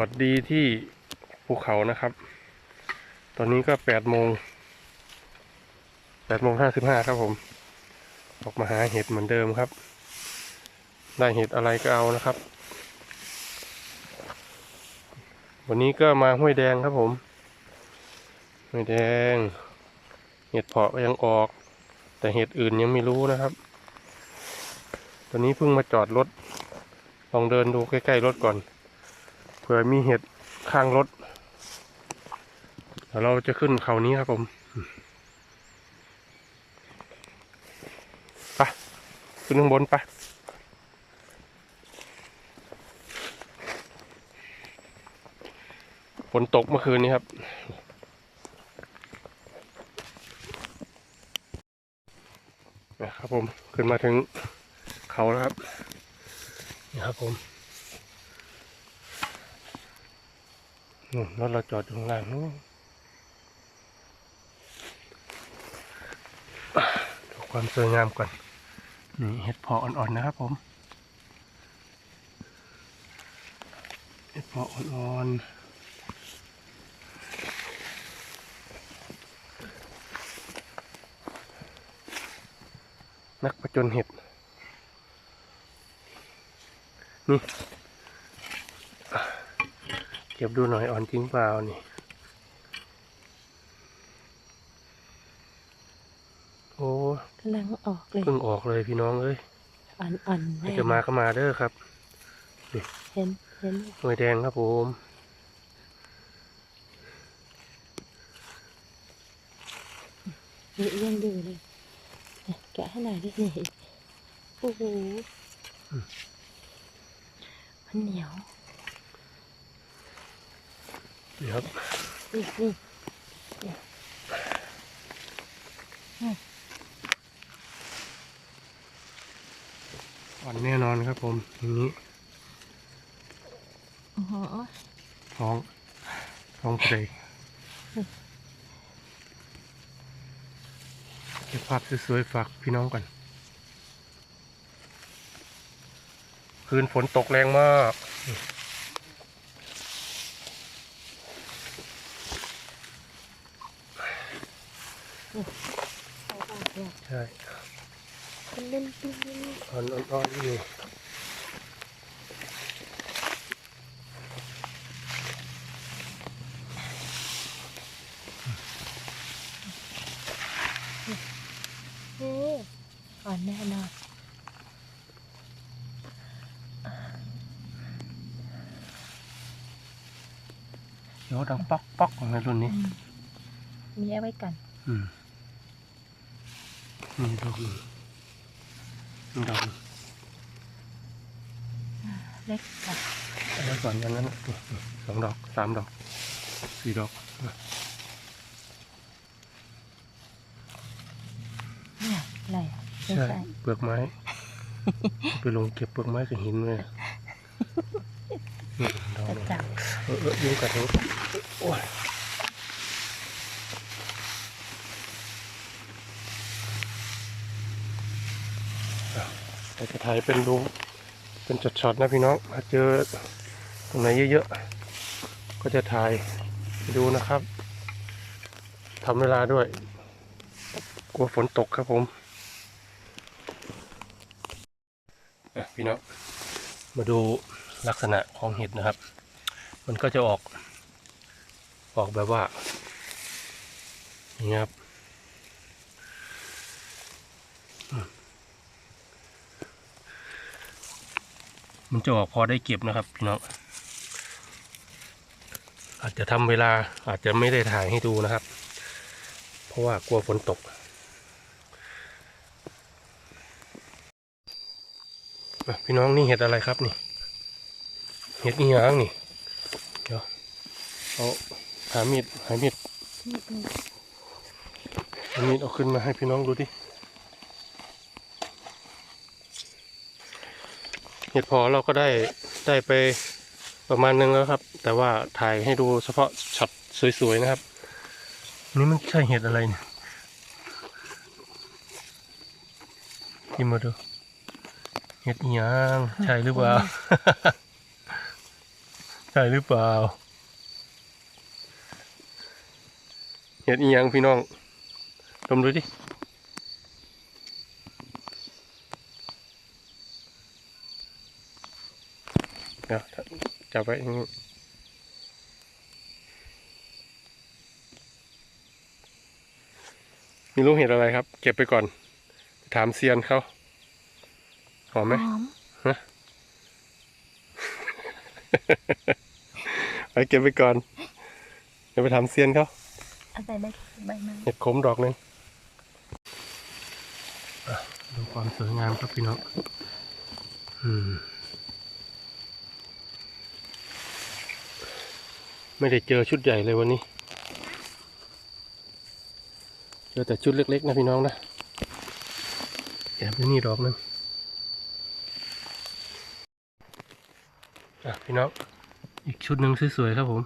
วัสดีที่ภูเขานะครับ ตอนนี้ก็แปดโมงแปดโมงห้าสิบห้าครับผม ออกมาหาเห็ดเหมือนเดิมครับ ได้เห็ดอะไรก็เอานะครับ วันนี้ก็มาห้วยแดงครับผม ห้วยแดง เห็ดเพาะก็ยังออก แต่เห็ดอื่นยังไม่รู้นะครับ ตอนนี้เพิ่งมาจอดรถ ลองเดินดูใกล้ๆรถก่อน ผื่อมีเห็ดข้างรถเดี๋ยวเราจะขึ้นเขานี้ครับผมไปขึ้นข้างบนไปฝนตกเมื่อคืนนี้ครับ นะครับผม ขึ้นมาถึงเขาแล้วครับนี่ครับผม นู่นรถเราจอดอยู่ข้างล่างนู่นดูความสวยงามก่อน นี่เห็ดพาะอ่อนๆนะครับผม เห็ดพาะอ่อนๆนักประจนเห็ด นี่ ก็บดูหน่อยอ่อนจริงเปล่านี่ โอ้กำลังออกเลยเพิ่งออกเลยพี่น้องเอ้ยอ่อนๆใครแน่จะมาก็มาเด้อครับเห็นเห็นหน่วยแดงครับผมนี่ยังดูเลยเนี่ยแกะให้หน่อยดินี่โอ้โหมันเหนียว นี่ครับนี่นี่อ่อนแน่นอนครับผมอย่างนี้ท้องท้องใสเก็บภาพสวยๆฝากพี่น้องก่อนคืนฝนตกแรงมาก เอาออกเนี่ยใช่มันเล่นปิ้งนี่อ่อนอ่อนๆอยู่นี่อ่อนแน่นอนเดี๋ยวดังป๊อกป๊อกในรุ่นนี้อืมมีเอาไว้กัน อืม นี่ดอกหนึ่งนี่ดอกเล็กค่ะแล้วก่อนอย่างนั้นสองดอกสามดอกสี่ดอกเนี่ยอะไรใช่เปลือกไม้ ไปลงเก็บเปลือกไม้กับหินเลยดอกกระหนึ่งจับเออเออยุ่งกัดหูโอ้ย เราจะถ่ายเป็นรูเป็นช็อตๆนะพี่น้องถ้าเจอตรงไหนเยอะๆ ก็จะถ่ายดูนะครับทำเวลาด้วย กลัวฝนตกครับผมพี่น้องมาดูลักษณะของเห็ดนะครับ มันก็จะออก ออกแบบว่าอย่างนี้ครับ มันจะออกพอได้เก็บนะครับพี่น้องอาจจะทำเวลาอาจจะไม่ได้ถ่ายให้ดูนะครับ เพราะว่ากลัวฝนตก พี่น้องนี่เห็ดอะไรครับนี่ เห็ดอีหยังนี่ เดี๋ยวเอาหามีดหามีดหามีดเอาขึ้นมาให้พี่น้องดูดิ เห็ดพอเราก็ได้ได้ไปประมาณนึงแล้วครับ แต่ว่าถ่ายให้ดูเฉพาะช็อตสวยๆนะครับ นี่มันใช่เห็ดอะไรเนี่ยกินมาดูเห็ดอีหยังใช่หรือเปล่า ใช่หรือเปล่าเห็ดอีหยังพี่น้องดมดูดิ เดี๋ยวจับไว้อย่างนี้มีลูกเห็ดอะไรครับ เก็บไปก่อน ถามเซียนเขาหอมไหมหอมไปเก็บไปก่อนเดี๋ยวไปถามเซียนเขาเอาใส่ใบใบมันเห็ดขมดอกหนึ่งอะดูความสวยงามครับพี่น้องอืม ไม่ได้เจอชุดใหญ่เลยวันนี้ เจอแต่ชุดเล็กๆนะพี่น้องนะแอบอยู่นี่ดอกหนึงอะพี่น้อง อีกชุดหนึ่งสวยๆครับผม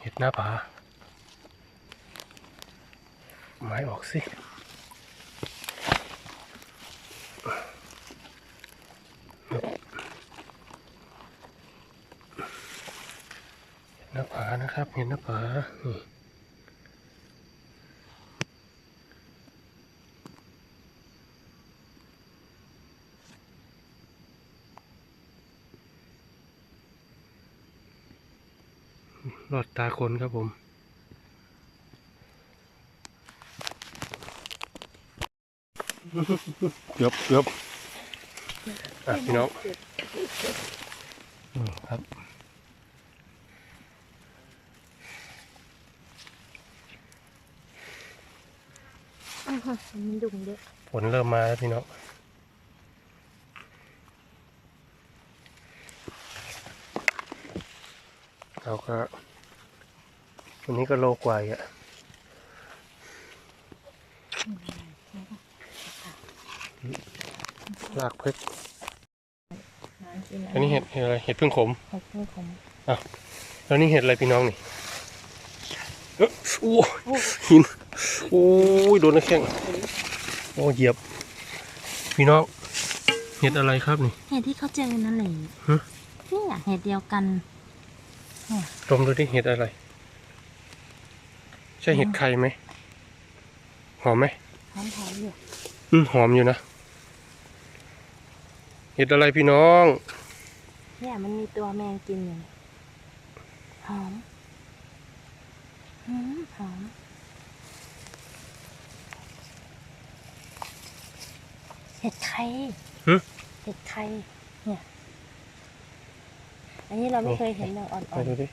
เห็ดหน้าผาไม้ออกสิ เห็ดห น้าผานะครับ เห็ดหน้าผานี่รอดตาคนครับผมเกือบเกือบอะพี่น้องครับ อ้าว มันดุงเยอะฝนเริ่มมาแล้วพี่น้องเราก็วันนี้ก็โลกว่าอีกอะลากเพชรน้ำกินอันนี้เห็ดเห็ดอะไร เห็ดพึ่งขมเห็ดพึ่งขมแล้วนี่เห็ดอะไรพี่น้องนี่เอ้อ โอ้ยหินโอ้ยโดนน้ำแข้งโอ้เหยียบ พี่น้องเห็ดอะไรครับนี่เห็ดที่เขาเจอนั่นแหละนี่ยเห็ดเดียวกันดมดูดิเห็ดอะไร ใช่เห็ดไข่ไหมหอมไหมหอมหอมอยู่อืมหอมอยู่นะเห็ดอะไรพี่น้อง เนี่ยมันมีตัวแมงกินอยู่หอม หอมหอมเห็ดไข่หึ เห็ดไข่เนี่ย อันนี้เราไม่โอ้เคยเห็นแบบอ่ไปอนดูดิ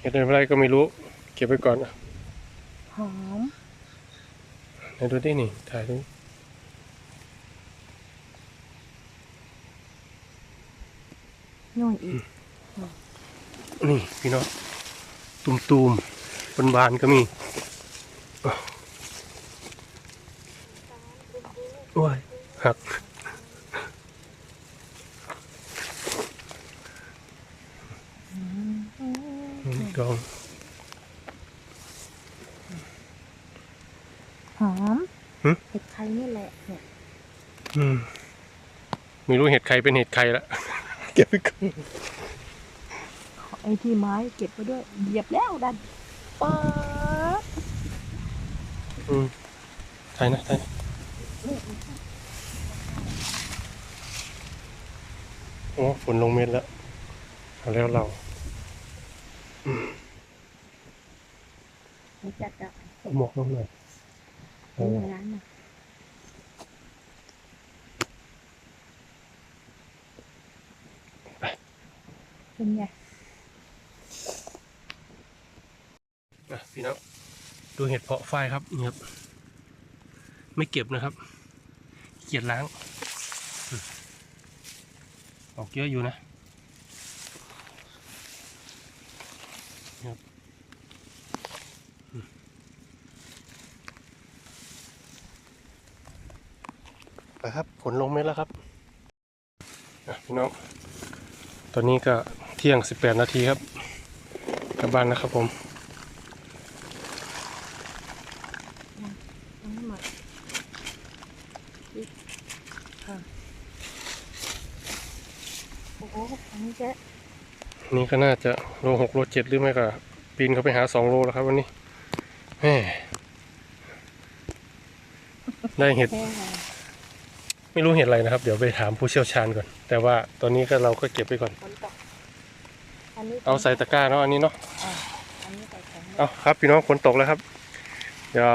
เห็ดอะไรก็ไม่รู้ เก็บไว้ก่อนอะๆหอม ไหนดูดินี่ ถ่ายดูนู่นอีกนี่พี่น้อง ตุมตูมบนบานๆก็มีอ้าวโอ้ยหักนี่ดองหอมหึเห็ดไข่นี่แหละเนี่ยอืมไม่รู้เห็ดใครเป็นเห็ดใครละเก็บไปก่อน ไอ้ที่ไม้เก็บไว้ด้วย เหยียบแล้วดันป๊าดอืมถ่ายนะถ่ายนะโอ้ฝนลงเม็ดแล้วเอาแล้วเรานี่จัดอะเอาหมวกลงหน่อยเอเป็นออย่างนั้นน่ะเป็นไง อะ พี่น้องดูเห็ดเพาะฝ้ายครับนี่ครับ ไม่เก็บนะครับ เกียดล้าง ออกเยอะอยู่นะครับอืมไปครับฝนลงเม็ดแล้วครับพี่น้อง ตอนนี้ก็เที่ยง 18 นาทีครับ กลับบ้านนะครับผม ทั้งหมดอ้อันนี้เยอะนี่ก็น่าจะโลหกโลเจ็ดหรือไม่ก็ปีนเขาไปหาสองโลแล้วครับวันนี้แหม่ได้เห็ดแม่ไม่รู้เห็ดอะไรนะครับ เดี๋ยวไปถามผู้เชี่ยวชาญก่อน แต่ว่าตอนนี้ก็เราก็เก็บไปก่อนฝนตกอันนี้เอาใส่ตะกร้าเนาะอันนี้เนาะอ่าอันนี้ใส่ถุงเอาครับพี่น้องฝนตกแล้วครับ อย่า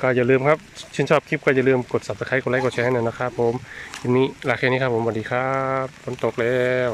ก็อย่าลืมครับชื่นชอบคลิปก็อย่าลืมกด subscribe กดไลค์กดแชร์ให้หน่อยนะครับผมวันนี้ลาแค่นี้ครับผมสวัสดีครับฝนตกแล้ว